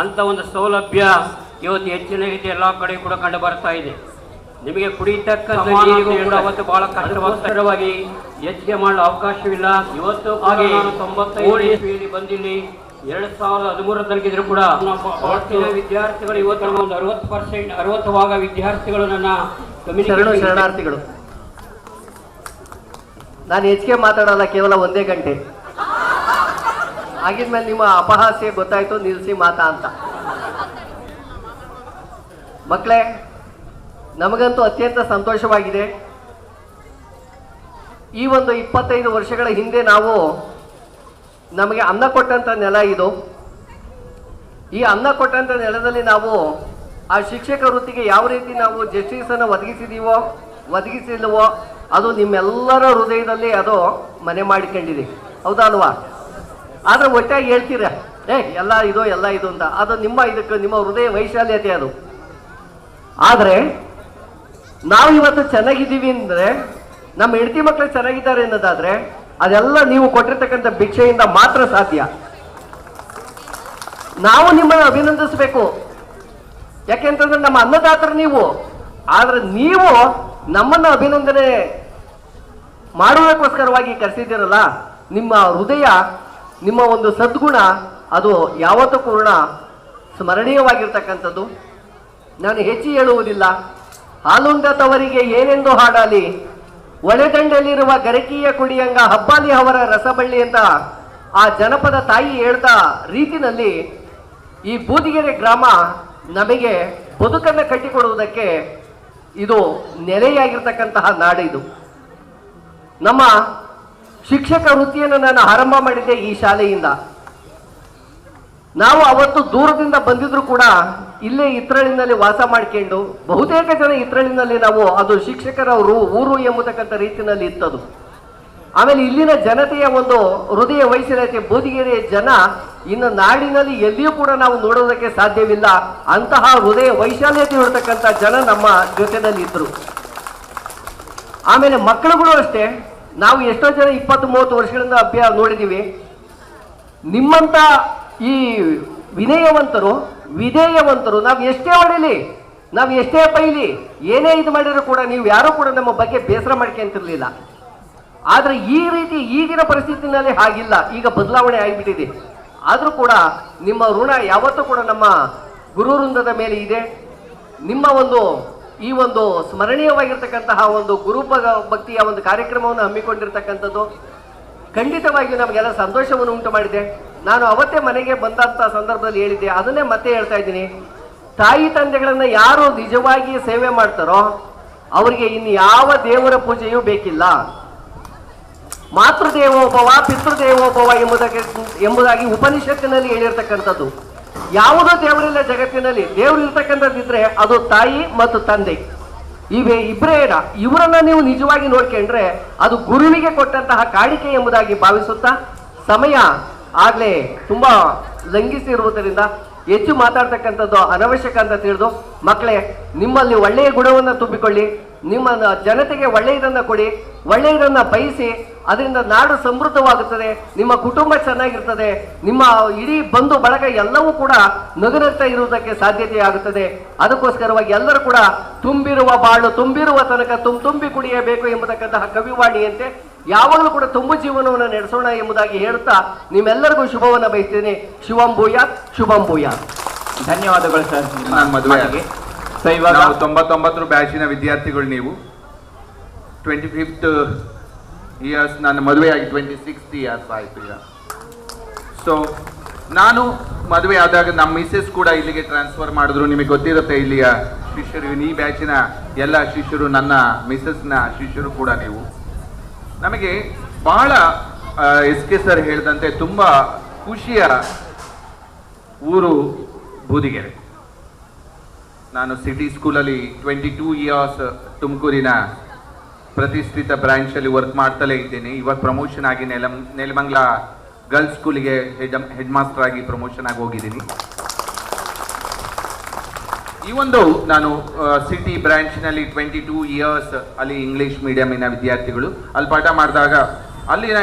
ಅಂತ ಒಂದು ಸೌಲಭ್ಯ ಇವತ್ತು ಹೆಚ್ಚಿನ ರೀತಿ ಎಲ್ಲ ಕಡೆ ಕೂಡ ಕಂಡು ಬರ್ತಾ ಇದೆ. ನಿಮಗೆ ಕುಡಿತಕ್ಕ ಕೂಡ ಅವತ್ತು ಬಹಳ ಕಷ್ಟವಾಗಿ ಹೆಚ್ಚಿಗೆ ಮಾಡಲು ಅವಕಾಶವಿಲ್ಲ. ಇವತ್ತು ಹಾಗೆ ತೊಂಬತ್ತೈದು ಬಂದಿಲ್ಲಿ ಎರಡ್ ಸಾವಿರದ ಹದಿಮೂರ ತನಕಿದ್ರು ಕೂಡ ವಿದ್ಯಾರ್ಥಿಗಳು ಇವತ್ತು ಒಂದು ಅರವತ್ತು ಪರ್ಸೆಂಟ್ ಅರವತ್ತು ಭಾಗ ವಿದ್ಯಾರ್ಥಿಗಳು ನನ್ನ ಶರಣಾರ್ಥಿಗಳು. ನಾನು ಹೆಚ್ಚಿಗೆ ಮಾತಾಡಲ್ಲ ಕೇವಲ ಒಂದೇ ಗಂಟೆ. ಆಗಿದ್ಮೇಲೆ ನಿಮ್ಮ ಅಪಹಾಸ್ಯ ಗೊತ್ತಾಯ್ತು ನಿಲ್ಸಿ ಮಾತಾ ಅಂತ. ಮಕ್ಕಳೇ ನಮಗಂತೂ ಅತ್ಯಂತ ಸಂತೋಷವಾಗಿದೆ. ಈ ಒಂದು ಇಪ್ಪತ್ತೈದು ವರ್ಷಗಳ ಹಿಂದೆ ನಾವು ನಮಗೆ ಅನ್ನ ಕೊಟ್ಟಂತ ನೆಲ ಇದು. ಈ ಅನ್ನ ಕೊಟ್ಟಂತ ನೆಲದಲ್ಲಿ ನಾವು ಆ ಶಿಕ್ಷಕ ವೃತ್ತಿಗೆ ಯಾವ ರೀತಿ ನಾವು ಜಸ್ಟಿಸ್ ಅನ್ನು ಒದಗಿಸಿದೀವೋ, ಒದಗಿಸಿಲ್ವೋ, ಅದು ನಿಮ್ಮೆಲ್ಲರ ಹೃದಯದಲ್ಲಿ ಅದು ಮನೆ ಮಾಡಿಕೊಂಡಿದೆ. ಹೌದಾ ಅಲ್ವಾ? ಆದ್ರೆ ಒಟ್ಟಾಗಿ ಹೇಳ್ತೀರ? ಏ, ಎಲ್ಲ ಇದು ಎಲ್ಲ ಇದು ಅಂತ. ಅದು ನಿಮ್ಮ ಇದಕ್ಕೆ, ನಿಮ್ಮ ಹೃದಯ ವೈಶಾಲ್ಯತೆ ಅದು ಆದ್ರೆ ನಾವು ಇವತ್ತು ಚೆನ್ನಾಗಿದ್ದೀವಿ ಅಂದ್ರೆ, ನಮ್ಮ ಹೆಂಡತಿ ಮಕ್ಕಳು ಚೆನ್ನಾಗಿದ್ದಾರೆ ಅನ್ನೋದಾದ್ರೆ, ಅದೆಲ್ಲ ನೀವು ಕೊಟ್ಟಿರ್ತಕ್ಕಂಥ ಭಿಕ್ಷೆಯಿಂದ ಮಾತ್ರ ಸಾಧ್ಯ. ನಾವು ನಿಮ್ಮನ್ನು ಅಭಿನಂದಿಸಬೇಕು. ಯಾಕೆಂತಂದ್ರೆ ನಮ್ಮ ಅನ್ನದಾತರು ನೀವು. ಆದ್ರೆ ನೀವು ನಮ್ಮನ್ನು ಅಭಿನಂದನೆ ಮಾಡುವುದಕ್ಕೋಸ್ಕರವಾಗಿ ಕರೆಸಿದ್ದೀರಲ್ಲ, ನಿಮ್ಮ ಹೃದಯ ನಿಮ್ಮ ಒಂದು ಸದ್ಗುಣ, ಅದು ಯಾವತ್ತೂ ಪೂರ್ಣ ಸ್ಮರಣೀಯವಾಗಿರ್ತಕ್ಕಂಥದ್ದು. ನಾನು ಹೆಚ್ಚು ಹೇಳುವುದಿಲ್ಲ. ಹಾಲುಂಡ ತವರಿಗೆ ಏನೆಂದು ಹಾಡಾಲಿ. ಒಳೆದಂಡಲ್ಲಿರುವ ಗರಕೀಯ ಕುಡಿಯಂಗ ಹಬ್ಬಾಲಿ ಅವರ ರಸಬಳ್ಳಿ ಅಂತ ಆ ಜನಪದ ತಾಯಿ ಹೇಳ್ದ ರೀತಿನಲ್ಲಿ ಈ ಬೂದಿಗೆರೆ ಗ್ರಾಮ ನಮಗೆ ಬದುಕನ್ನು ಕಟ್ಟಿಕೊಡುವುದಕ್ಕೆ ಇದು ನೆಲೆಯಾಗಿರ್ತಕ್ಕಂತಹ ನಾಡಿದು. ನಮ್ಮ ಶಿಕ್ಷಕ ವೃತ್ತಿಯನ್ನು ನಾನು ಆರಂಭ ಮಾಡಿದ್ದೆ ಈ ಶಾಲೆಯಿಂದ. ನಾವು ಅವತ್ತು ದೂರದಿಂದ ಬಂದಿದ್ರು ಕೂಡ ಇಲ್ಲೇ ಇತ್ರಳಿನಲ್ಲಿ ವಾಸ ಮಾಡ್ಕೊಂಡು ಬಹುತೇಕ ಜನ ಇತ್ರಳಿನಲ್ಲಿ ನಾವು ಅದು ಶಿಕ್ಷಕರ ಊರು ಎಂಬತಕ್ಕಂಥ ರೀತಿಯಲ್ಲಿ ಇತ್ತದು. ಆಮೇಲೆ ಇಲ್ಲಿನ ಜನತೆಯ ಒಂದು ಹೃದಯ ವೈಶಲ್ಯತೆ ಬೋಧಿಗೆರೆಯ ಜನ ಇನ್ನು ನಾಡಿನಲ್ಲಿ ಎಲ್ಲಿಯೂ ಕೂಡ ನಾವು ನೋಡೋದಕ್ಕೆ ಸಾಧ್ಯವಿಲ್ಲ. ಅಂತಹ ಹೃದಯ ವೈಶಾಲ್ಯತೆ ಇರತಕ್ಕಂಥ ಜನ ನಮ್ಮ ಜೊತೆನಲ್ಲಿ ಇದ್ರು ಆಮೇಲೆ ಮಕ್ಕಳುಗಳು ಅಷ್ಟೇ. ನಾವು ಎಷ್ಟೋ ಜನ ಇಪ್ಪತ್ತು, ಮೂವತ್ತು ವರ್ಷಗಳಿಂದ ಅಭ್ಯಾಸ ನೋಡಿದ್ದೀವಿ. ನಿಮ್ಮಂತ ಈ ವಿನಯವಂತರು, ವಿಧೇಯವಂತರು, ನಾವು ಎಷ್ಟೇ ಹೊಡಿಲಿ, ನಾವು ಎಷ್ಟೇ ಬೈಲಿ ಏನೇ ಇದು ಮಾಡಿದ್ರು ಕೂಡ ನೀವು ಯಾರೂ ಕೂಡ ನಮ್ಮ ಬಗ್ಗೆ ಬೇಸರ ಮಾಡ್ಕೊಂತಿರ್ಲಿಲ್ಲ. ಆದರೆ ಈ ರೀತಿ ಈಗಿನ ಪರಿಸ್ಥಿತಿನಲ್ಲಿ ಹಾಗಿಲ್ಲ. ಈಗ ಬದಲಾವಣೆ ಆಗಿಬಿಟ್ಟಿದೆ. ಆದರೂ ಕೂಡ ನಿಮ್ಮ ಋಣ ಯಾವತ್ತೂ ಕೂಡ ನಮ್ಮ ಗುರುವೃಂದದ ಮೇಲೆ ಇದೆ. ನಿಮ್ಮ ಒಂದು ಈ ಒಂದು ಸ್ಮರಣೀಯವಾಗಿರ್ತಕ್ಕಂತಹ ಒಂದು ಗುರು ಭಕ್ತಿಯ ಒಂದು ಕಾರ್ಯಕ್ರಮವನ್ನು ಹಮ್ಮಿಕೊಂಡಿರ್ತಕ್ಕಂಥದ್ದು, ಖಂಡಿತವಾಗಿಯೂ ನಮಗೆಲ್ಲ ಸಂತೋಷವನ್ನು ಉಂಟು ಮಾಡಿದೆ ನಾನು ಅವತ್ತೇ ಮನೆಗೆ ಬಂದಂತಹ ಸಂದರ್ಭದಲ್ಲಿ ಹೇಳಿದ್ದೆ, ಅದನ್ನೇ ಮತ್ತೆ ಹೇಳ್ತಾ ಇದ್ದೀನಿ. ತಾಯಿ ತಂದೆಗಳನ್ನು ಯಾರು ನಿಜವಾಗಿ ಸೇವೆ ಮಾಡ್ತಾರೋ, ಅವರಿಗೆ ಇನ್ನು ಯಾವ ದೇವರ ಪೂಜೆಯೂ ಬೇಕಿಲ್ಲ. ಮಾತೃದೇವೋಭವ, ಪಿತೃದೇವೋಭವ ಎಂಬುದಕ್ಕೆ ಎಂಬುದಾಗಿ ಉಪನಿಷತ್ತಿನಲ್ಲಿ ಹೇಳಿರ್ತಕ್ಕಂಥದ್ದು. ಯಾವುದೋ ದೇವರಿಲ್ಲ ಜಗತ್ತಿನಲ್ಲಿ, ದೇವರು ಇರ್ತಕ್ಕಂಥದ್ದಿದ್ರೆ ಅದು ತಾಯಿ ಮತ್ತು ತಂದೆ. ಇವೇ ಇಬ್ಬರೇ ಇಡ ಇವರನ್ನ ನೀವು ನಿಜವಾಗಿ ನೋಡ್ಕೊಂಡ್ರೆ ಅದು ಗುರುವಿಗೆ ಕೊಟ್ಟಂತಹ ಕಾಣಿಕೆ ಎಂಬುದಾಗಿ ಭಾವಿಸುತ್ತಾ? ಸಮಯ ಆಗ್ಲೇ ತುಂಬಾ ಲಂಘಿಸಿರುವುದರಿಂದ ಹೆಚ್ಚು ಮಾತಾಡ್ತಕ್ಕಂಥದ್ದು ಅನವಶ್ಯಕ ಅಂತ ತಿಳಿದು, ಮಕ್ಕಳೇ, ನಿಮ್ಮಲ್ಲಿ ಒಳ್ಳೆಯ ಗುಣವನ್ನು ತುಂಬಿಕೊಳ್ಳಿ. ನಿಮ್ಮ ಜನತೆಗೆ ಒಳ್ಳೆಯದನ್ನ ಕೊಡಿ. ಒಳ್ಳೆಯದನ್ನ ಬಯಸಿ ಅದರಿಂದ ನಾಡು ಸಮೃದ್ಧವಾಗುತ್ತದೆ ನಿಮ್ಮ ಕುಟುಂಬ ಚೆನ್ನಾಗಿರ್ತದೆ ನಿಮ್ಮ ಇಡೀ ಬಂಧು ಬಳಗ ಎಲ್ಲವೂ ಕೂಡ ನಗುನಗ್ತಾ ಇರುವುದಕ್ಕೆ ಸಾಧ್ಯತೆ ಆಗುತ್ತದೆ. ಅದಕ್ಕೋಸ್ಕರವಾಗಿ ಎಲ್ಲರೂ ಕೂಡ ತುಂಬಿರುವ ಬಾಳು ತುಂಬಿರುವ ತನಕ ತುಂಬ ತುಂಬಿ ಕುಡಿಯಬೇಕು ಎಂಬತಕ್ಕಂತಹ ಕವಿವಾಣಿಯಂತೆ ಯಾವಾಗಲೂ ಕೂಡ ತುಂಬು ಜೀವನವನ್ನು ನಡೆಸೋಣ ಎಂಬುದಾಗಿ ಹೇಳುತ್ತಾ ನಿಮ್ಮೆಲ್ಲರಿಗೂ ಶುಭವನ್ನು ಬಯಸ್ತೇನೆ. ಶುಭಂಭೂಯ ಶುಭಂಭೂಯ ಧನ್ಯವಾದಗಳು ಸರ್. ನಾನು ಮದುವೆ. ಮಾತಿಗೆ. ಸೊ ಇವಾಗ ತೊಂಬತ್ತೊಂಬತ್ತರ ಬ್ಯಾಚಿನ ವಿದ್ಯಾರ್ಥಿಗಳು ನೀವು. ಟ್ವೆಂಟಿ ಫಿಫ್ತ್ ಇಯರ್ಸ್ ನನ್ನ ಮದುವೆ ಆಗಿ ಟ್ವೆಂಟಿ ಸಿಕ್ಸ್ ಇಯರ್ಸ್ ಆಯಿತು ಈಗ. ಸೊ ನಾನು ಮದುವೆ ಆದಾಗ ನಮ್ಮ ಮಿಸ್ಸಸ್ ಕೂಡ ಇಲ್ಲಿಗೆ ಟ್ರಾನ್ಸ್ಫರ್ ಮಾಡಿದ್ರು. ನಿಮಗೆ ಗೊತ್ತಿರುತ್ತೆ ಇಲ್ಲಿಯ ಶಿಷ್ಯರು, ಈ ಬ್ಯಾಚಿನ ಎಲ್ಲ ಶಿಷ್ಯರು, ನನ್ನ ಮಿಸ್ಸಸ್ನ ಶಿಷ್ಯರು ಕೂಡ ನೀವು. ನಮಗೆ ಬಹಳ ಎಸ್ ಕೆ ಸರ್ ಹೇಳಿದಂತೆ ತುಂಬ ಖುಷಿಯ ಊರು ಬೂದಿಗೆರೆ. ನಾನು ಸಿಟಿ ಸ್ಕೂಲಲ್ಲಿ ಟ್ವೆಂಟಿ ಟೂ ಇಯರ್ಸ್ ತುಮಕೂರಿನ ಪ್ರತಿಷ್ಠಿತ ಬ್ರಾಂಚಲ್ಲಿ ವರ್ಕ್ ಮಾಡ್ತಲೇ ಇದ್ದೇನೆ. ಇವಾಗ ಪ್ರಮೋಷನ್ ಆಗಿ ನೆಲಂ, ನೆಲಮಂಗ್ಲ ಗರ್ಲ್ಸ್ ಸ್ಕೂಲಿಗೆ ಹೆಡ್ ಹೆಡ್ ಮಾಸ್ಟರ್ ಆಗಿ ಪ್ರಮೋಷನ್ ಆಗಿ ಹೋಗಿದ್ದೀನಿ. ಈ ಒಂದು ನಾನು ಸಿಟಿ ಬ್ರ್ಯಾಂಚ್ನಲ್ಲಿ ಟ್ವೆಂಟಿ ಟೂ ಇಯರ್ಸ್ ಅಲ್ಲಿ ಇಂಗ್ಲಿಷ್ ಮೀಡಿಯಮಿನ ವಿದ್ಯಾರ್ಥಿಗಳು. ಅಲ್ಲಿ ಪಾಠ ಮಾಡಿದಾಗ ಅಲ್ಲಿನ